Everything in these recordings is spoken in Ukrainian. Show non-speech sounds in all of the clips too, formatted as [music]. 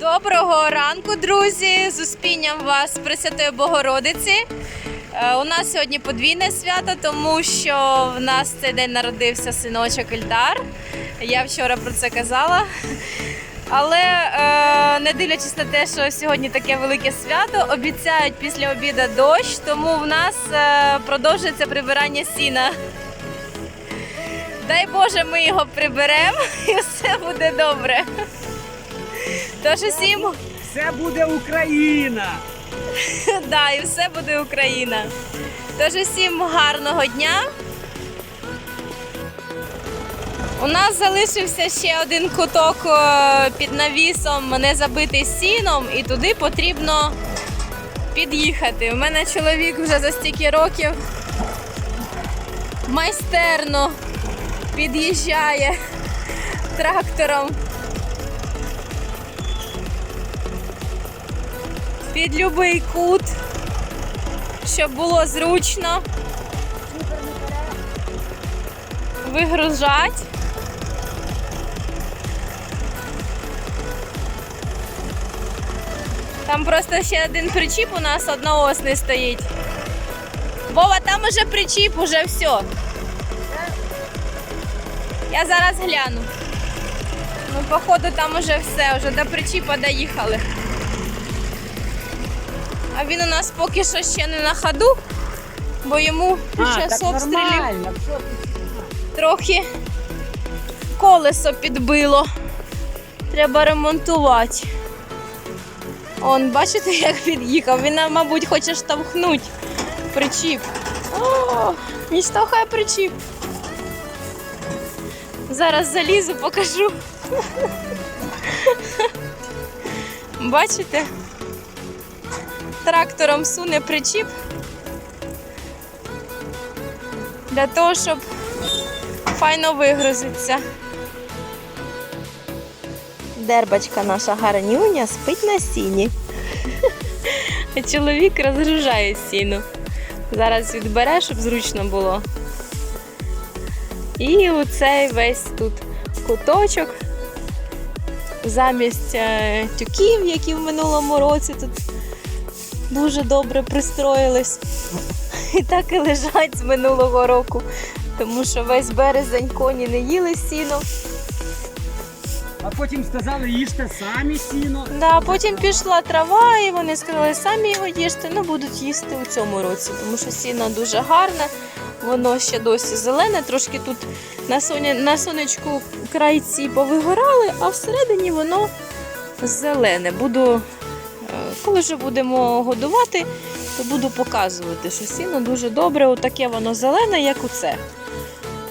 Доброго ранку, друзі! З успінням вас Пресвятої Богородиці. Е, У нас сьогодні подвійне свято, тому що в нас цей день народився синочок Ільдар. Я вчора про це казала. Але е, не дивлячись на те, що сьогодні таке велике свято, обіцяють після обіду дощ, тому в нас е, продовжується прибирання сіна. Дай Боже, ми його приберемо [laughs] і все буде добре. Тож усім Все буде Україна! [laughs] Да, і все буде Україна. Тож усім гарного дня. У нас залишився ще один куток е, під навісом, не забитий сіном, і туди потрібно під'їхати. У мене чоловік вже за стільки років майстерно під'їжджає трактором. Під будь-який кут, щоб було зручно. Вигружать. Там просто ще один причіп у нас одноосний стоїть. Вова, там уже причіп, уже все. Я зараз гляну. Ну, походу, там уже все, вже до причіпа доїхали. А він у нас поки що ще не на ходу, бо йому під час обстрілів трохи колесо підбило. Треба ремонтувати. Он, бачите, [laughs] як під'їхав. Він, мабуть, хоче штовхнути причіп. О, не штовхай причіп. Зараз залізу, покажу. [laughs] Бачите? Трактором суне причіп для того, щоб файно вигрузитися. Дербачка наша гарнюня спить на сіні. А чоловік розгружає сіно. Зараз відбере, щоб зручно було. І оцей весь тут куточок. Замість е, тюків, які в минулому році тут дуже добре пристроїлись. І так і лежать з минулого року, тому що весь березень коні не їли сіно. А потім сказали, їжте самі сіно. Да, потім пішла трава, і вони сказали, самі його їжте, ну будуть їсти у цьому році, тому що сіно дуже гарне, воно ще досі зелене, трошки тут на, соня, на сонечку крайці повигорали, а всередині воно зелене. Буду, коли вже будемо годувати, то буду показувати, що сіно дуже добре, отаке воно зелене, як оце.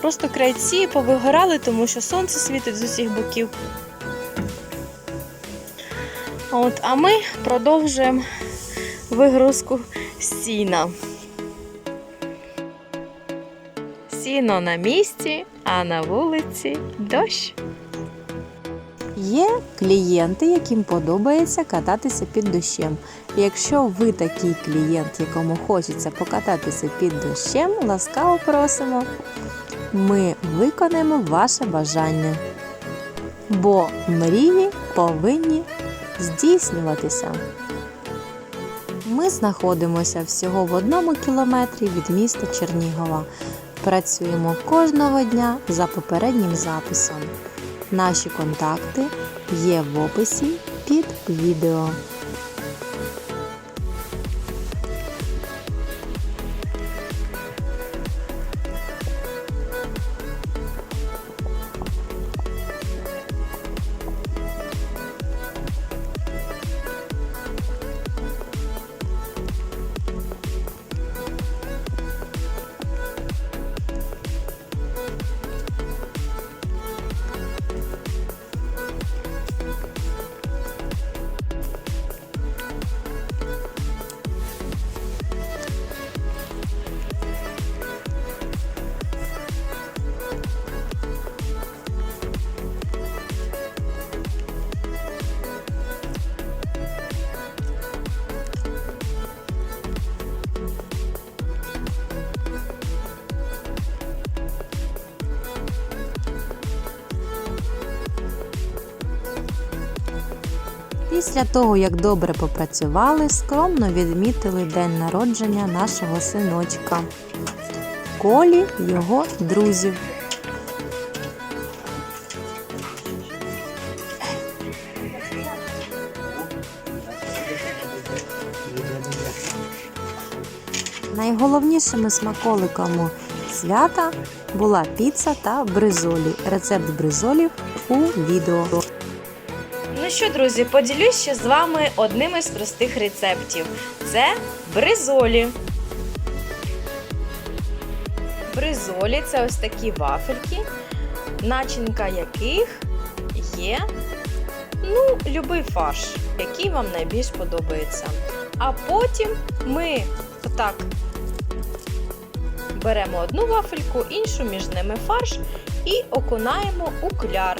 Просто крайці повигорали, тому що сонце світить з усіх боків. От, а ми продовжуємо вигрузку сіна. Сіно на місці, а на вулиці дощ. Є клієнти, яким подобається кататися під дощем. Якщо ви такий клієнт, якому хочеться покататися під дощем, ласкаво просимо. Ми виконаємо ваше бажання. Бо мрії повинні здійснюватися. Ми знаходимося всього в одному кілометрі від міста Чернігова. Працюємо кожного дня за попереднім записом. Наші контакти є в описі під відео. Після того, як добре попрацювали, скромно відмітили день народження нашого синочка. Колі його друзів. Найголовнішими смаколиками свята була піца та бризолі. Рецепт бризолів у відео. Ну що, друзі, поділюсь ще з вами одним із простих рецептів. Це бризолі. Бризолі це ось такі вафельки, начинка яких є ну, любий фарш, який вам найбільш подобається. А потім ми отак беремо одну вафельку, іншу між ними фарш і окунаємо у кляр.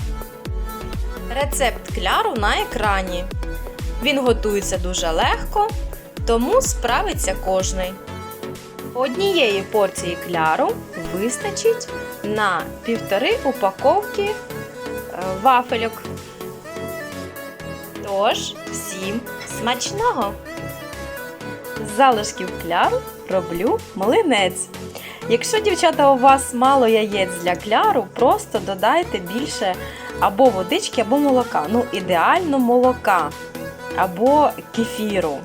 Рецепт кляру на екрані. Він готується дуже легко, тому справиться кожний. Однієї порції кляру вистачить на півтори упаковки е, вафельок. Тож, всім смачного! З залишків кляру роблю млинець. Якщо, дівчата, у вас мало яєць для кляру, просто додайте більше або водички, або молока. Ну, ідеально молока або кефіру.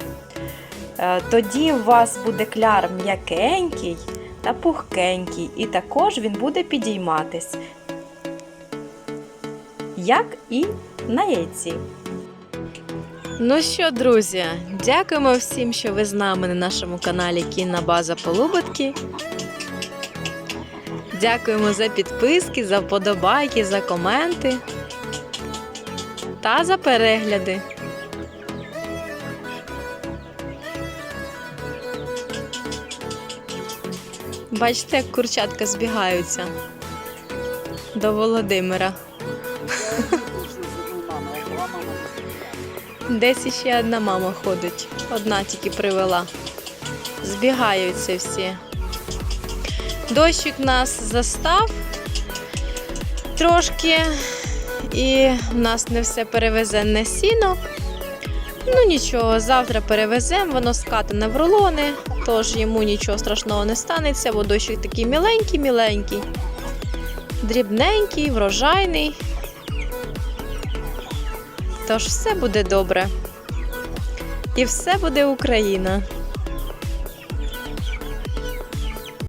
Е, Тоді у вас буде кляр м'якенький та пухкенький, і також він буде підійматись, як і на яйці. Ну що, друзі, дякуємо всім, що ви з нами на нашому каналі Кінна База Полуботки. Дякуємо за підписки, за вподобайки, за коменти та за перегляди. Бачите, як курчатка збігаються до Володимира. Десь іще одна мама ходить. Одна тільки привела. Збігаються всі. Дощик нас застав трошки, і в нас не все перевезене сіно. Ну нічого, завтра перевеземо, воно скатане в рулони, тож йому нічого страшного не станеться, бо дощик такий міленький-міленький, дрібненький, врожайний. Тож все буде добре. І все буде Україна.